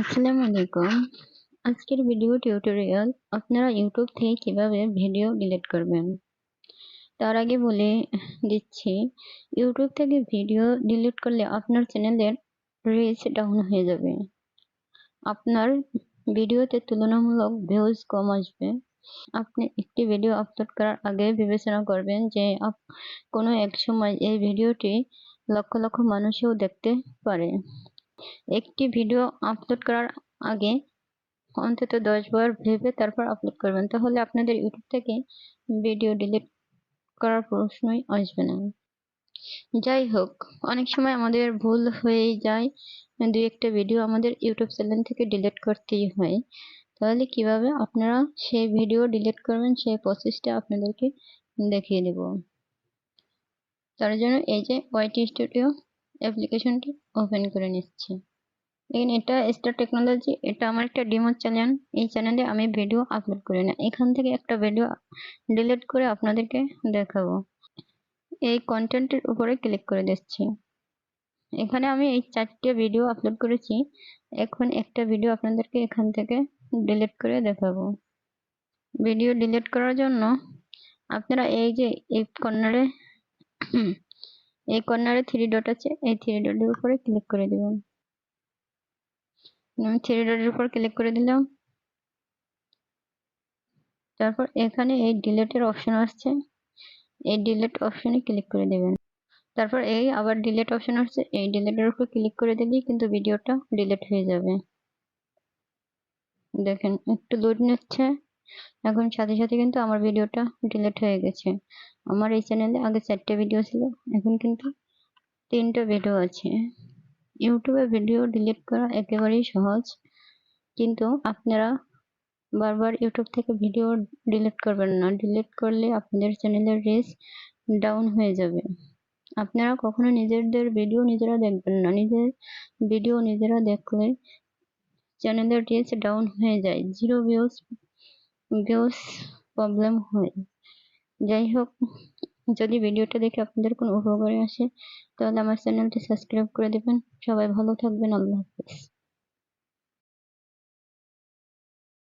আসসালামু আলাইকুম আজকের ভিডিও টিউটোরিয়াল আপনারা ইউটিউব থেকে কীভাবে ভিডিও ডিলিট করবেন? তার আগে বলে দিচ্ছি ইউটিউব থেকে ভিডিও ডিলিট করলে আপনার চ্যানেলের রিচ ডাউন হয়ে যাবে। আপনার ভিডিওতে তুলনামূলক ভিউজ কম আসবে। আপনি একটি ভিডিও আপলোড করার আগে বিবেচনা করবেন যে কোনো এক সময় এই ভিডিওটি লক্ষ লক্ষ মানুষেও দেখতে পারে। একটি ভিডিও আপলোড করার আগে অন্তত দশ বার ভেবে তারপর আপলোড করবেন। তাহলে আপনাদের ইউটিউব থেকে ভিডিও ডিলিট করার প্রশ্নই আসবে না। যাই হোক, অনেক সময় আমাদের ভুল হয়ে যায়। দুই একটা ভিডিও আমাদের ইউটিউব চ্যানেল থেকে ডিলিট করতেই হয়। তাহলে কীভাবে আপনারা সেই ভিডিও ডিলিট করবেন, সেই প্রসেসটা আপনাদেরকে দেখিয়ে দেব। তার জন্য এই যে ওয়াইটি স্টুডিও অ্যাপ্লিকেশনটি ওপেন করে নিচ্ছি। দেখেন, এটা স্টার টেকনোলজি এটা আমার একটা ডিমো চ্যানেল এই চ্যানেলে আমি ভিডিও আপলোড করি না। এখান থেকে একটা ভিডিও ডিলিট করে আপনাদেরকে দেখাবো। এই কন্টেন্টের উপরে ক্লিক করে দিচ্ছি। এখানে আমি এই চারটে ভিডিও আপলোড করেছি। এখন একটা ভিডিও আপনাদেরকে এখান থেকে ডিলিট করে দেখাবো। ভিডিও ডিলিট করার জন্য আপনারা এই যে এই কর্নারে এই কর্নারে থ্রি ডট আছে, এই থ্রি ডটের উপরে ক্লিক করে দেবেন। আমি থ্রি ডটের উপর ক্লিক করে দিলাম। তারপর এখানে এই ডিলেটের অপশন আসছে। এই ডিলেট অপশনে ক্লিক করে দেবেন। তারপর এই আবার ডিলেট অপশন আসছে, এই ডিলেটের উপর ক্লিক করে দিলেই কিন্তু ভিডিওটা ডিলেট হয়ে যাবে। দেখেন, একটু লোড নিচ্ছে। এখন সাথে সাথে কিন্তু আমার ভিডিওটা ডিলেট হয়ে গেছে। আমার এই চ্যানেলে আগে চারটে ভিডিও ছিল, এখন কিন্তু তিনটে ভিডিও আছে। ইউটিউবে ভিডিও ডিলিট করা একেবারেই সহজ, কিন্তু আপনারা বারবার ইউটিউব থেকে ভিডিও ডিলিট করবেন না। ডিলিট করলে আপনাদের চ্যানেলের রিচ ডাউন হয়ে যাবে। আপনারা কখনো নিজেদের ভিডিও নিজেরা দেখবেন না। নিজের ভিডিও নিজেরা দেখলে চ্যানেলের রিচ ডাউন হয়ে যায়। জিরো ভিউজ ভিউজ প্রবলেম হয়। যাই হোক যদি ভিডিওটা দেখে আপনাদের কোনো উপকারে আসে, তাহলে আমার চ্যানেলটি সাবস্ক্রাইব করে দেবেন। সবাই ভালো থাকবেন, আল্লাহ হাফিজ।